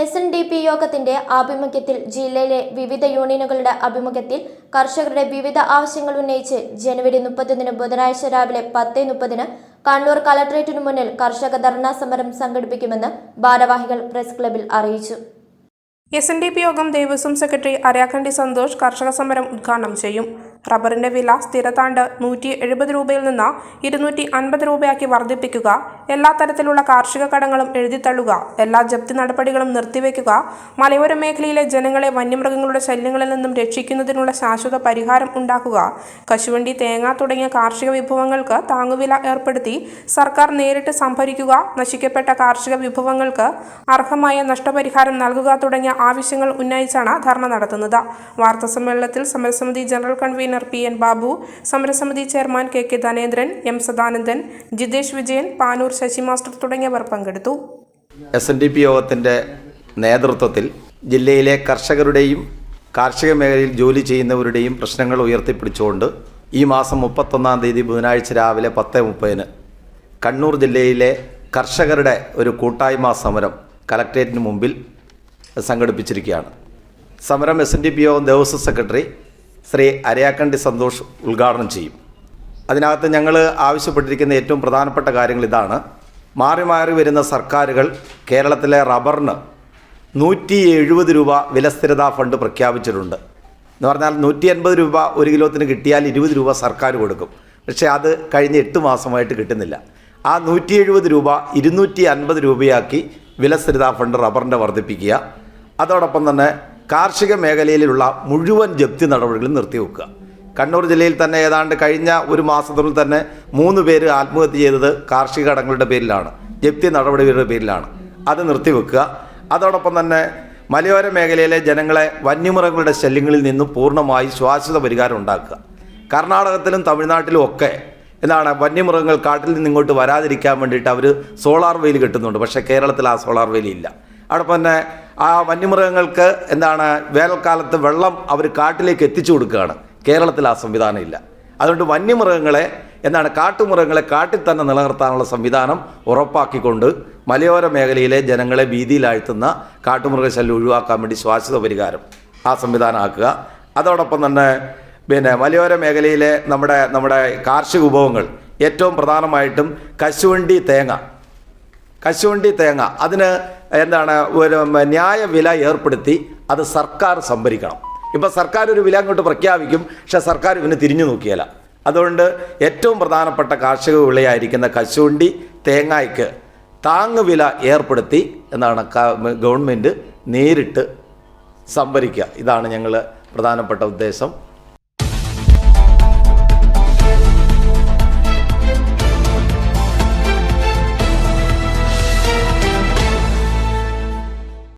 S N D P യോഗത്തിന്റെ ആഭിമുഖ്യത്തിൽ ജില്ലയിലെ വിവിധ യൂണിയനുകളുടെ ആഭിമുഖ്യത്തിൽ കർഷകരുടെ വിവിധ ആവശ്യങ്ങൾ ഉന്നയിച്ച് ജനുവരി മുപ്പത്തൊന്നിന് ബുധനാഴ്ച രാവിലെ പത്ത് മുപ്പതിന് കണ്ണൂർ കലക്ട്രേറ്റിനു മുന്നിൽ കർഷക ധർണാ സമരം സംഘടിപ്പിക്കുമെന്ന് ഭാരവാഹികൾ പ്രസ് ക്ലബിൽ അറിയിച്ചു. എസ് എൻ ഡി പി യോഗം ദേവസ്വം സെക്രട്ടറി അരാഖണ്ഡി സന്തോഷ് കർഷക സമരം ഉദ്ഘാടനം ചെയ്യും. റബ്ബറിന്റെ വില സ്ഥിരതാണ്ട് നൂറ്റി എഴുപത് രൂപയിൽ നിന്ന് ഇരുന്നൂറ്റി അൻപത് രൂപയാക്കി വർദ്ധിപ്പിക്കുക. എല്ലാ തരത്തിലുള്ള കാർഷിക കടങ്ങളും എഴുതിത്തള്ളുക എല്ലാ ജപ്തി നടപടികളും നിർത്തിവെക്കുക മലയോര മേഖലയിലെ ജനങ്ങളെ വന്യമൃഗങ്ങളുടെ ശല്യങ്ങളിൽ നിന്നും രക്ഷിക്കുന്നതിനുള്ള ശാശ്വത പരിഹാരം ഉണ്ടാക്കുക കശുവണ്ടി തേങ്ങ തുടങ്ങിയ കാർഷിക വിഭവങ്ങൾക്ക് താങ്ങുവില ഏർപ്പെടുത്തി സർക്കാർ നേരിട്ട് സംഭരിക്കുക നശിക്കപ്പെട്ട കാർഷിക വിഭവങ്ങൾക്ക് അർഹമായ നഷ്ടപരിഹാരം നൽകുക തുടങ്ങിയ ആവശ്യങ്ങൾ ഉന്നയിച്ചാണ് ധർണ നടത്തുന്നത്. വാർത്താ സമ്മേളനത്തിൽ സമരസമിതി general convener P N Babu സമരസമിതി chairman K K Dhanendran M Sadanandan Jithesh Vijayan Panoor Sasi master തുടങ്ങിയവർ പങ്കെടുത്തു. എസ് എൻ ഡി പി യോഗത്തിന്റെ നേതൃത്വത്തിൽ ജില്ലയിലെ കർഷകരുടെയും കാർഷിക മേഖലയിൽ ജോലി ചെയ്യുന്നവരുടെയും പ്രശ്നങ്ങൾ ഉയർത്തിപ്പിടിച്ചുകൊണ്ട് ഈ മാസം മുപ്പത്തൊന്നാം തീയതി ബുധനാഴ്ച രാവിലെ പത്ത് മുപ്പതിന് കണ്ണൂർ ജില്ലയിലെ കർഷകരുടെ ഒരു കൂട്ടായ്മ സമരം കലക്ട്രേറ്റിന് മുമ്പിൽ സംഘടിപ്പിച്ചിരിക്കുകയാണ്. സമരം എസ് എൻ ഡി പി യോഗം ദേവസ്വം സെക്രട്ടറി ശ്രീ അരയാക്കണ്ടി സന്തോഷ് ഉദ്ഘാടനം ചെയ്യും. അതിനകത്ത് ഞങ്ങൾ ആവശ്യപ്പെട്ടിരിക്കുന്ന ഏറ്റവും പ്രധാനപ്പെട്ട കാര്യങ്ങൾ ഇതാണ്. മാറി മാറി വരുന്ന സർക്കാരുകൾ കേരളത്തിലെ റബ്ബറിന് നൂറ്റി എഴുപത് രൂപ വിലസ്ഥിരതാ ഫണ്ട് പ്രഖ്യാപിച്ചിട്ടുണ്ട്. എന്ന് പറഞ്ഞാൽ നൂറ്റി അൻപത് രൂപ ഒരു കിലോത്തിന് കിട്ടിയാൽ ഇരുപത് രൂപ സർക്കാർ കൊടുക്കും. പക്ഷേ അത് കഴിഞ്ഞ എട്ട് മാസമായിട്ട് കിട്ടുന്നില്ല. ആ നൂറ്റി എഴുപത് രൂപ ഇരുന്നൂറ്റി അൻപത് രൂപയാക്കി വിലസ്ഥിരതാ ഫണ്ട് റബ്ബറിന്റെ വർദ്ധിപ്പിക്കുക. അതോടൊപ്പം തന്നെ കാർഷിക മേഖലയിലുള്ള മുഴുവൻ ജപ്തി നടപടികളും നിർത്തിവെക്കുക. കണ്ണൂർ ജില്ലയിൽ തന്നെ ഏതാണ്ട് കഴിഞ്ഞ ഒരു മാസത്തിനുള്ളിൽ തന്നെ മൂന്ന് പേര് ആത്മഹത്യ ചെയ്തത് കാർഷിക കടങ്ങളുടെ പേരിലാണ്. ജപ്തി നടപടികളുടെ പേരിലാണ്. അത് നിർത്തിവെക്കുക. അതോടൊപ്പം തന്നെ മലയോര മേഖലയിലെ ജനങ്ങളെ വന്യമൃഗങ്ങളുടെ ശല്യങ്ങളിൽ നിന്നും പൂർണമായി ശ്വാസത പരിഹാരം ഉണ്ടാക്കുക. കർണാടകത്തിലും തമിഴ്നാട്ടിലും ഒക്കെ എന്താണ് വന്യമൃഗങ്ങൾ കാട്ടിൽ നിന്ന് ഇങ്ങോട്ട് വരാതിരിക്കാൻ വേണ്ടിയിട്ട് അവർ സോളാർ വെയിൽ കെട്ടുന്നുണ്ട്. പക്ഷേ കേരളത്തിൽ ആ സോളാർ വെയിൽ ഇല്ല. അതോടൊപ്പം തന്നെ ആ വന്യമൃഗങ്ങൾക്ക് എന്താണ് വേനൽക്കാലത്ത് വെള്ളം അവർ കാട്ടിലേക്ക് എത്തിച്ചു കൊടുക്കുകയാണ്. കേരളത്തിൽ ആ സംവിധാനം ഇല്ല അതുകൊണ്ട് വന്യമൃഗങ്ങളെ എന്താണ് കാട്ടുമൃഗങ്ങളെ കാട്ടിൽ തന്നെ നിലനിർത്താനുള്ള സംവിധാനം ഉറപ്പാക്കിക്കൊണ്ട് മലയോര മേഖലയിലെ ജനങ്ങളെ ഭീതിയിലാഴ്ത്തുന്ന കാട്ടുമൃഗശല്യം ഒഴിവാക്കാൻ വേണ്ടി ശ്വാസിത പരിഹാരം ആ സംവിധാനം ആക്കുക അതോടൊപ്പം തന്നെ പിന്നെ മലയോര മേഖലയിലെ നമ്മുടെ നമ്മുടെ കാർഷിക വിഭവങ്ങൾ ഏറ്റവും പ്രധാനമായിട്ടും കശുവണ്ടി തേങ്ങ. കശുവണ്ടി തേങ്ങ അതിന് എന്താണ് ഒരു ന്യായ ഏർപ്പെടുത്തി അത് സർക്കാർ സംഭരിക്കണം. ഇപ്പം സർക്കാർ ഒരു വില അങ്ങോട്ട് പ്രഖ്യാപിക്കും പക്ഷേ സർക്കാർ ഇവന് തിരിഞ്ഞു നോക്കിയല്ല അതുകൊണ്ട് ഏറ്റവും പ്രധാനപ്പെട്ട കാർഷിക വിളയായിരിക്കുന്ന കശുവണ്ടി തേങ്ങായ്ക്ക് താങ്ങുവില ഏർപ്പെടുത്തി എന്നാണ് ഗവൺമെന്റ് നേരിട്ട് സംഭരിക്കുക ഇതാണ് ഞങ്ങൾ പ്രധാനപ്പെട്ട ഉദ്ദേശം.